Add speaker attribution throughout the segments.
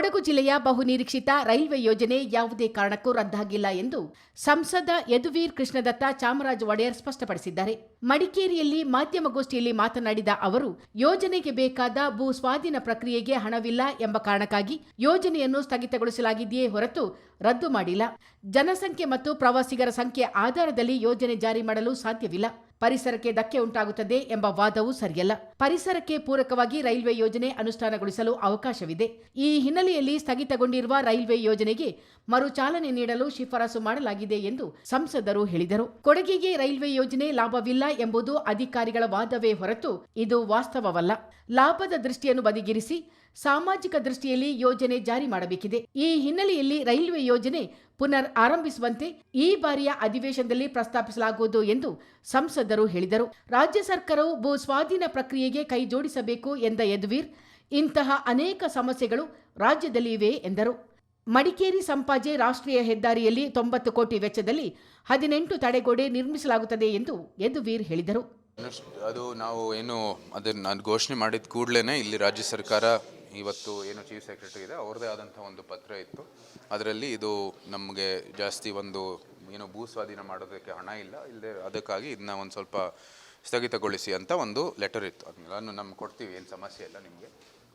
Speaker 1: ಕೊಡಗು ಜಿಲ್ಲೆಯ ಬಹುನಿರೀಕ್ಷಿತ ರೈಲ್ವೆ ಯೋಜನೆ ಯಾವುದೇ ಕಾರಣಕ್ಕೂ ರದ್ದಾಗಿಲ್ಲ ಎಂದು ಸಂಸದ ಯದುವೀರ್ ಕೃಷ್ಣದತ್ತ ಚಾಮರಾಜ ಒಡೆಯರ್ ಸ್ಪಷ್ಟಪಡಿಸಿದ್ದಾರೆ. ಮಡಿಕೇರಿಯಲ್ಲಿ ಮಾಧ್ಯಮಗೋಷ್ಠಿಯಲ್ಲಿ ಮಾತನಾಡಿದ ಅವರು, ಯೋಜನೆಗೆ ಬೇಕಾದ ಭೂ ಸ್ವಾಧೀನ ಪ್ರಕ್ರಿಯೆಗೆ ಹಣವಿಲ್ಲ ಎಂಬ ಕಾರಣಕ್ಕಾಗಿ ಯೋಜನೆಯನ್ನು ಸ್ಥಗಿತಗೊಳಿಸಲಾಗಿದೆಯೇ ಹೊರತು ರದ್ದು ಮಾಡಿಲ್ಲ. ಜನಸಂಖ್ಯೆ ಮತ್ತು ಪ್ರವಾಸಿಗರ ಸಂಖ್ಯೆ ಆಧಾರದಲ್ಲಿ ಯೋಜನೆ ಜಾರಿ ಮಾಡಲು ಸಾಧ್ಯವಿಲ್ಲ. ಪರಿಸರಕ್ಕೆ ಧಕ್ಕೆ ಉಂಟಾಗುತ್ತದೆ ಎಂಬ ವಾದವೂ ಸರಿಯಲ್ಲ. ಪರಿಸರಕ್ಕೆ ಪೂರಕವಾಗಿ ರೈಲ್ವೆ ಯೋಜನೆ ಅನುಷ್ಠಾನಗೊಳಿಸಲು ಅವಕಾಶವಿದೆ. ಈ ಹಿನ್ನೆಲೆಯಲ್ಲಿ ಸ್ಥಗಿತಗೊಂಡಿರುವ ರೈಲ್ವೆ ಯೋಜನೆಗೆ ಮರು ಚಾಲನೆ ನೀಡಲು ಶಿಫಾರಸು ಮಾಡಲಾಗಿದೆ ಎಂದು ಸಂಸದರು ಹೇಳಿದರು. ಕೊಡಗಿಗೆ ರೈಲ್ವೆ ಯೋಜನೆ ಲಾಭವಿಲ್ಲ ಎಂಬುದು ಅಧಿಕಾರಿಗಳ ವಾದವೇ ಹೊರತು ಇದು ವಾಸ್ತವವಲ್ಲ. ಲಾಭದ ದೃಷ್ಟಿಯನ್ನು ಬದಿಗಿರಿಸಿ ಸಾಮಾಜಿಕ ದೃಷ್ಟಿಯಲ್ಲಿ ಯೋಜನೆ ಜಾರಿ ಮಾಡಬೇಕಿದೆ. ಈ ಹಿನ್ನೆಲೆಯಲ್ಲಿ ರೈಲ್ವೆ ಯೋಜನೆ ಪುನರ್ ಆರಂಭಿಸುವಂತೆ ಈ ಬಾರಿಯ ಅಧಿವೇಶನದಲ್ಲಿ ಪ್ರಸ್ತಾಪಿಸಲಾಗುವುದು ಎಂದು ಸಂಸದರು ಹೇಳಿದರು. ರಾಜ್ಯ ಸರ್ಕಾರವು ಭೂ ಸ್ವಾಧೀನ ಪ್ರಕ್ರಿಯೆಗೆ ಕೈ ಜೋಡಿಸಬೇಕು ಎಂದ ಯದುವೀರ್, ಇಂತಹ ಅನೇಕ ಸಮಸ್ಯೆಗಳು ರಾಜ್ಯದಲ್ಲಿ ಇವೆ ಎಂದರು. ಮಡಿಕೇರಿ ಸಂಪಾಜೆ ರಾಷ್ಟ್ರೀಯ ಹೆದ್ದಾರಿಯಲ್ಲಿ ತೊಂಬತ್ತು ಕೋಟಿ ವೆಚ್ಚದಲ್ಲಿ ಹದಿನೆಂಟು ತಡೆಗೋಡೆ ನಿರ್ಮಿಸಲಾಗುತ್ತದೆ ಎಂದು ಯದುವೀರ್ ಹೇಳಿದರು.
Speaker 2: ಅದು ನಾವು ಏನು ಅದನ್ನು ನಾನು ಘೋಷಣೆ ಮಾಡಿದ ಕೂಡಲೇ ಇಲ್ಲಿ ರಾಜ್ಯ ಸರ್ಕಾರ ಇವತ್ತು ಏನು ಚೀಫ್ ಸೆಕ್ರೆಟರಿ ಇದೆ, ಅವ್ರದ್ದೇ ಆದಂಥ ಒಂದು ಪತ್ರ ಇತ್ತು. ಅದರಲ್ಲಿ ಇದು ನಮಗೆ ಜಾಸ್ತಿ ಒಂದು ಏನು ಭೂ ಸ್ವಾಧೀನ ಮಾಡೋದಕ್ಕೆ ಹಣ ಇಲ್ಲ ಇಲ್ಲದೆ ಅದಕ್ಕಾಗಿ ಇದನ್ನ ಒಂದು ಸ್ವಲ್ಪ ಸ್ಥಗಿತಗೊಳಿಸಿ ಅಂತ ಒಂದು ಲೆಟರ್ ಇತ್ತು. ಅದನ್ನೆಲ್ಲ ನಮ್ಗೆ ಕೊಡ್ತೀವಿ, ಏನು ಸಮಸ್ಯೆ ಇಲ್ಲ ನಿಮಗೆ.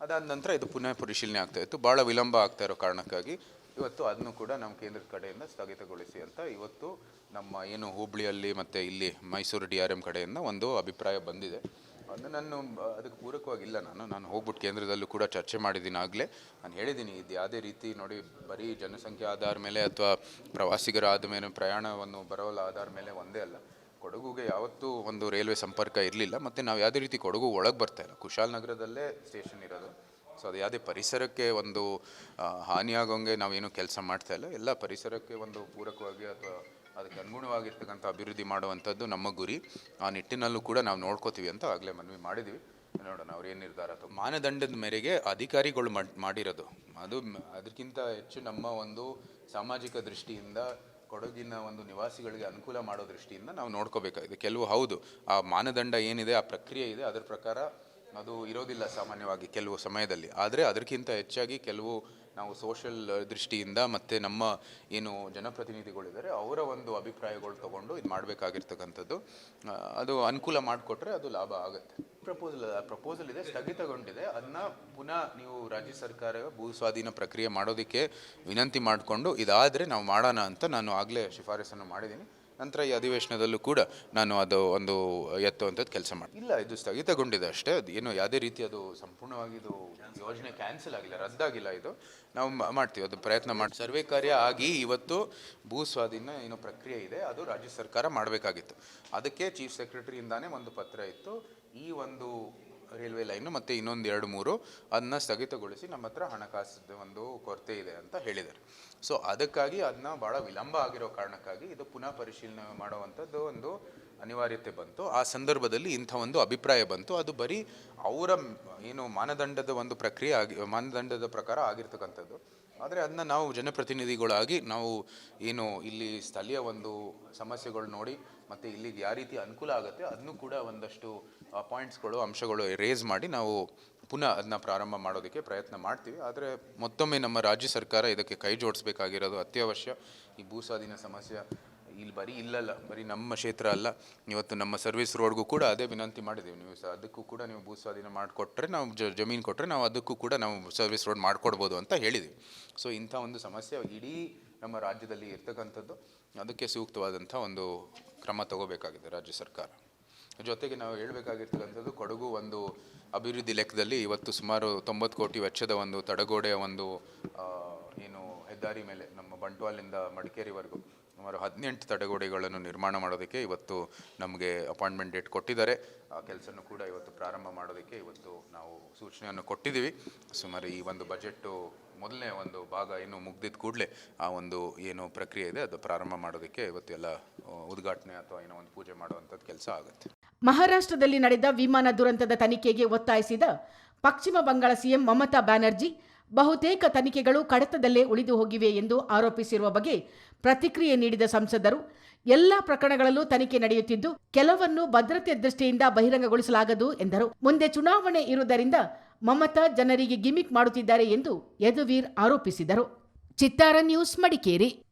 Speaker 2: ಅದಾದ ನಂತರ ಇದು ಪುನಃ ಪರಿಶೀಲನೆ ಆಗ್ತಾ ಇತ್ತು. ಭಾಳ ವಿಳಂಬ ಆಗ್ತಾ ಇರೋ ಕಾರಣಕ್ಕಾಗಿ ಇವತ್ತು ಅದನ್ನು ಕೂಡ ನಮ್ಮ ಕೇಂದ್ರದ ಕಡೆಯಿಂದ ಸ್ಥಗಿತಗೊಳಿಸಿ ಅಂತ ಇವತ್ತು ನಮ್ಮ ಏನು ಹುಬ್ಳಿಯಲ್ಲಿ ಮತ್ತು ಇಲ್ಲಿ ಮೈಸೂರು ಡಿ ಆರ್ ಎಂ ಕಡೆಯಿಂದ ಒಂದು ಅಭಿಪ್ರಾಯ ಬಂದಿದೆ. ಅದು ನಾನು ಅದಕ್ಕೆ ಪೂರಕವಾಗಿಲ್ಲ ನಾನು. ನಾನು ಹೋಗ್ಬಿಟ್ಟು ಕೇಂದ್ರದಲ್ಲೂ ಕೂಡ ಚರ್ಚೆ ಮಾಡಿದ್ದೀನಿ ಆಗಲೇ. ನಾನು ಹೇಳಿದ್ದೀನಿ, ಇದು ಯಾವುದೇ ರೀತಿ ನೋಡಿ, ಬರೀ ಜನಸಂಖ್ಯೆ ಆಧಾರ ಮೇಲೆ ಅಥವಾ ಪ್ರವಾಸಿಗರ ಆದ ಮೇಲೆ, ಪ್ರಯಾಣವನ್ನು ಬರೋಲ್ಲ, ಆಧಾರ ಮೇಲೆ ಒಂದೇ ಅಲ್ಲ. ಕೊಡಗುಗೆ ಯಾವತ್ತೂ ಒಂದು ರೈಲ್ವೆ ಸಂಪರ್ಕ ಇರಲಿಲ್ಲ. ಮತ್ತು ನಾವು ಯಾವುದೇ ರೀತಿ ಕೊಡಗು ಒಳಗೆ ಬರ್ತಾ ಇಲ್ಲ. ಕುಶಾಲನಗರದಲ್ಲೇ ಸ್ಟೇಷನ್ ಇರೋದು. ಸೊ ಅದು ಯಾವುದೇ ಪರಿಸರಕ್ಕೆ ಒಂದು ಹಾನಿಯಾಗೋಂಗೆ ನಾವೇನು ಕೆಲಸ ಮಾಡ್ತಾ ಇಲ್ಲ. ಎಲ್ಲ ಪರಿಸರಕ್ಕೆ ಒಂದು ಪೂರಕವಾಗಿ ಅಥವಾ ಅದಕ್ಕೆ ಅನುಗುಣವಾಗಿರ್ತಕ್ಕಂಥ ಅಭಿವೃದ್ಧಿ ಮಾಡುವಂಥದ್ದು ನಮ್ಮ ಗುರಿ. ಆ ನಿಟ್ಟಿನಲ್ಲೂ ಕೂಡ ನಾವು ನೋಡ್ಕೋತೀವಿ ಅಂತ ಆಗಲೇ ಮನವಿ ಮಾಡಿದ್ವಿ. ನೋಡೋಣ, ಅವ್ರು ಏನು ನಿರ್ಧಾರ ಮಾನದಂಡದ ಮೇರೆಗೆ ಅಧಿಕಾರಿಗಳು ಮಾಡ್- ಮಾಡಿರೋದು. ಅದು ಅದಕ್ಕಿಂತ ಹೆಚ್ಚು ನಮ್ಮ ಒಂದು ಸಾಮಾಜಿಕ ದೃಷ್ಟಿಯಿಂದ, ಕೊಡಗಿನ ಒಂದು ನಿವಾಸಿಗಳಿಗೆ ಅನುಕೂಲ ಮಾಡೋ ದೃಷ್ಟಿಯಿಂದ ನಾವು ನೋಡ್ಕೋಬೇಕಾಗಿದೆ. ಕೆಲವು ಹೌದು, ಆ ಮಾನದಂಡ ಏನಿದೆ, ಆ ಪ್ರಕ್ರಿಯೆ ಇದೆ, ಅದರ ಪ್ರಕಾರ ಅದು ಇರೋದಿಲ್ಲ ಸಾಮಾನ್ಯವಾಗಿ ಕೆಲವು ಸಮಯದಲ್ಲಿ. ಆದರೆ ಅದಕ್ಕಿಂತ ಹೆಚ್ಚಾಗಿ ಕೆಲವು ನಾವು ಸೋಷಿಯಲ್ ದೃಷ್ಟಿಯಿಂದ ಮತ್ತು ನಮ್ಮ ಏನು ಜನಪ್ರತಿನಿಧಿಗಳಿದ್ದಾರೆ, ಅವರ ಒಂದು ಅಭಿಪ್ರಾಯಗಳು ತಗೊಂಡು ಇದು ಮಾಡಬೇಕಾಗಿರ್ತಕ್ಕಂಥದ್ದು. ಅದು ಅನುಕೂಲ ಮಾಡಿಕೊಟ್ರೆ ಅದು ಲಾಭ ಆಗುತ್ತೆ. ಪ್ರಪೋಸಲ್ ಪ್ರಪೋಸಲ್ ಇದೆ, ಸ್ಥಗಿತಗೊಂಡಿದೆ. ಅದನ್ನ ಪುನಃ ನೀವು ರಾಜ್ಯ ಸರ್ಕಾರ ಭೂ ಸ್ವಾಧೀನ ಪ್ರಕ್ರಿಯೆ ಮಾಡೋದಕ್ಕೆ ವಿನಂತಿ ಮಾಡಿಕೊಂಡು ಇದಾದರೆ ನಾವು ಮಾಡೋಣ ಅಂತ ನಾನು ಆಗಲೇ ಶಿಫಾರಸನ್ನು ಮಾಡಿದ್ದೀನಿ. ನಂತರ ಈ ಅಧಿವೇಶನದಲ್ಲೂ ಕೂಡ ನಾನು ಅದು ಒಂದು ಎತ್ತುವಂಥದ್ದು ಕೆಲಸ ಮಾಡಿ, ಇಲ್ಲ, ಇದು ಸ್ಥಗಿತಗೊಂಡಿದೆ ಅಷ್ಟೇ. ಅದು ಏನು ಯಾವುದೇ ರೀತಿ ಅದು ಸಂಪೂರ್ಣವಾಗಿ ಇದು ಯೋಜನೆ ಕ್ಯಾನ್ಸಲ್ ಆಗಿಲ್ಲ, ರದ್ದಾಗಿಲ್ಲ ಇದು. ನಾವು ಮಾಡ್ತೀವಿ, ಅದು ಪ್ರಯತ್ನ ಮಾಡಿ, ಸರ್ವೆ ಕಾರ್ಯ ಆಗಿ ಇವತ್ತು ಭೂ ಸ್ವಾಧೀನ ಏನು ಪ್ರಕ್ರಿಯೆ ಇದೆ, ಅದು ರಾಜ್ಯ ಸರ್ಕಾರ ಮಾಡಬೇಕಾಗಿತ್ತು. ಅದಕ್ಕೆ ಚೀಫ್ ಸೆಕ್ರೆಟರಿಯಿಂದಾನೇ ಒಂದು ಪತ್ರ ಇತ್ತು, ಈ ಒಂದು ರೈಲ್ವೆ ಲೈನು ಮತ್ತು ಇನ್ನೊಂದು ಎರಡು ಮೂರು ಅದನ್ನ ಸ್ಥಗಿತಗೊಳಿಸಿ ನಮ್ಮ ಹತ್ರ ಹಣಕಾಸು ಒಂದು ಕೊರತೆ ಇದೆ ಅಂತ ಹೇಳಿದ್ದಾರೆ. ಸೊ ಅದಕ್ಕಾಗಿ ಅದನ್ನ ಭಾಳ ವಿಳಂಬ ಆಗಿರೋ ಕಾರಣಕ್ಕಾಗಿ ಇದು ಪುನಃ ಪರಿಶೀಲನೆ ಮಾಡುವಂಥದ್ದು ಒಂದು ಅನಿವಾರ್ಯತೆ ಬಂತು. ಆ ಸಂದರ್ಭದಲ್ಲಿ ಇಂಥ ಒಂದು ಅಭಿಪ್ರಾಯ ಬಂತು. ಅದು ಬರೀ ಅವರ ಏನು ಮಾನದಂಡದ ಒಂದು ಪ್ರಕ್ರಿಯೆ ಆಗಿ, ಮಾನದಂಡದ ಪ್ರಕಾರ ಆಗಿರ್ತಕ್ಕಂಥದ್ದು. ಆದರೆ ಅದನ್ನ ನಾವು ಜನಪ್ರತಿನಿಧಿಗಳಾಗಿ ನಾವು ಏನು ಇಲ್ಲಿ ಸ್ಥಳೀಯ ಒಂದು ಸಮಸ್ಯೆಗಳು ನೋಡಿ ಮತ್ತು ಇಲ್ಲಿಗೆ ಯಾವ ರೀತಿ ಅನುಕೂಲ ಆಗುತ್ತೆ ಅದನ್ನು ಕೂಡ ಒಂದಷ್ಟು ಪಾಯಿಂಟ್ಸ್ಗಳು ಅಂಶಗಳು ರೇಸ್ ಮಾಡಿ ನಾವು ಪುನಃ ಅದನ್ನ ಪ್ರಾರಂಭ ಮಾಡೋದಕ್ಕೆ ಪ್ರಯತ್ನ ಮಾಡ್ತೀವಿ. ಆದರೆ ಮತ್ತೊಮ್ಮೆ ನಮ್ಮ ರಾಜ್ಯ ಸರ್ಕಾರ ಇದಕ್ಕೆ ಕೈ ಜೋಡಿಸ್ಬೇಕಾಗಿರೋದು ಅತ್ಯವಶ್ಯ. ಈ ಭೂಸ್ವಾಧೀನ ಸಮಸ್ಯೆ ಇಲ್ಲಿ ಬರೀ ಇಲ್ಲಲ್ಲ, ಬರೀ ನಮ್ಮ ಕ್ಷೇತ್ರ ಅಲ್ಲ, ಇವತ್ತು ನಮ್ಮ ಸರ್ವಿಸ್ ರೋಡ್ಗೂ ಕೂಡ ಅದೇ ವಿನಂತಿ ಮಾಡಿದ್ದೀವಿ. ನೀವು ಸಹ ಅದಕ್ಕೂ ಕೂಡ ನೀವು ಭೂ ಸ್ವಾಧೀನ ಮಾಡಿಕೊಟ್ರೆ ನಾವು ಜ, ಜಮೀನು ಕೊಟ್ಟರೆ ನಾವು ಅದಕ್ಕೂ ಕೂಡ ನಾವು ಸರ್ವಿಸ್ ರೋಡ್ ಮಾಡಿಕೊಡ್ಬೋದು ಅಂತ ಹೇಳಿದ್ದೀವಿ ಸೊ ಇಂಥ ಒಂದು ಸಮಸ್ಯೆ ಇಡೀ ನಮ್ಮ ರಾಜ್ಯದಲ್ಲಿ ಇರ್ತಕ್ಕಂಥದ್ದು, ಅದಕ್ಕೆ ಸೂಕ್ತವಾದಂಥ ಒಂದು ಕ್ರಮ ತಗೋಬೇಕಾಗಿದೆ ರಾಜ್ಯ ಸರ್ಕಾರ. ಜೊತೆಗೆ ನಾವು ಹೇಳಬೇಕಾಗಿರ್ತಕ್ಕಂಥದ್ದು, ಕೊಡಗು ಒಂದು ಅಭಿವೃದ್ಧಿ ಲೆಕ್ಕದಲ್ಲಿ ಇವತ್ತು ಸುಮಾರು ತೊಂಬತ್ತು ಕೋಟಿ ವೆಚ್ಚದ ಒಂದು ತಡಗೋಡೆಯ ಒಂದು ಏನು ಹೆದ್ದಾರಿ ಮೇಲೆ, ನಮ್ಮ ಬಂಟ್ವಾಲಿಂದ ಮಡಿಕೇರಿವರೆಗೂ ಸುಮಾರು ಹದಿನೆಂಟು ತಡೆಗೋಡೆಗಳನ್ನು ನಿರ್ಮಾಣ ಮಾಡೋದಕ್ಕೆ ಇವತ್ತು ನಮಗೆ ಅಪಾಯಿಂಟ್ಮೆಂಟ್ ಡೇಟ್ ಕೊಟ್ಟಿದ್ದಾರೆ. ಆ ಕೆಲಸನೂ ಕೂಡ ಇವತ್ತು ಪ್ರಾರಂಭ ಮಾಡೋದಕ್ಕೆ ಇವತ್ತು ನಾವು ಸೂಚನೆಯನ್ನು ಕೊಟ್ಟಿದ್ದೀವಿ. ಸುಮಾರು ಈ ಒಂದು ಬಜೆಟ್ಟು ಮೊದಲನೇ ಒಂದು ಭಾಗ ಏನು ಮುಗ್ದಿದ್ದ ಕೂಡಲೇ ಆ ಒಂದು ಏನು ಪ್ರಕ್ರಿಯೆ ಇದೆ, ಅದು ಪ್ರಾರಂಭ ಮಾಡೋದಕ್ಕೆ ಇವತ್ತು ಎಲ್ಲ ಉದ್ಘಾಟನೆ ಅಥವಾ ಏನೋ ಒಂದು ಪೂಜೆ ಮಾಡುವಂಥದ್ದು ಕೆಲಸ ಆಗುತ್ತೆ.
Speaker 1: ಮಹಾರಾಷ್ಟ್ರದಲ್ಲಿ ನಡೆದ ವಿಮಾನ ದುರಂತದ ತನಿಖೆಗೆ ಒತ್ತಾಯಿಸಿದ ಪಶ್ಚಿಮ ಬಂಗಾಳ ಸಿಎಂ ಮಮತಾ ಬ್ಯಾನರ್ಜಿ ಬಹುತೇಕ ತನಿಖೆಗಳು ಕಡತದಲ್ಲೇ ಉಳಿದು ಹೋಗಿವೆ ಎಂದು ಆರೋಪಿಸಿರುವ ಬಗ್ಗೆ ಪ್ರತಿಕ್ರಿಯೆ ನೀಡಿದ ಸಂಸದರು, ಎಲ್ಲ ಪ್ರಕರಣಗಳಲ್ಲೂ ತನಿಖೆ ನಡೆಯುತ್ತಿದ್ದು ಕೆಲವನ್ನು ಭದ್ರತೆ ದೃಷ್ಟಿಯಿಂದ ಬಹಿರಂಗಗೊಳಿಸಲಾಗದು ಎಂದರು. ಮುಂದೆ ಚುನಾವಣೆ ಇರುವುದರಿಂದ ಮಮತಾ ಜನರಿಗೆ ಗಿಮಿಕ್ ಮಾಡುತ್ತಿದ್ದಾರೆ ಎಂದು ಯದುವೀರ್ ಆರೋಪಿಸಿದರು. ಚಿತ್ತಾರ ನ್ಯೂಸ್ ಮಡಿಕೇರಿ.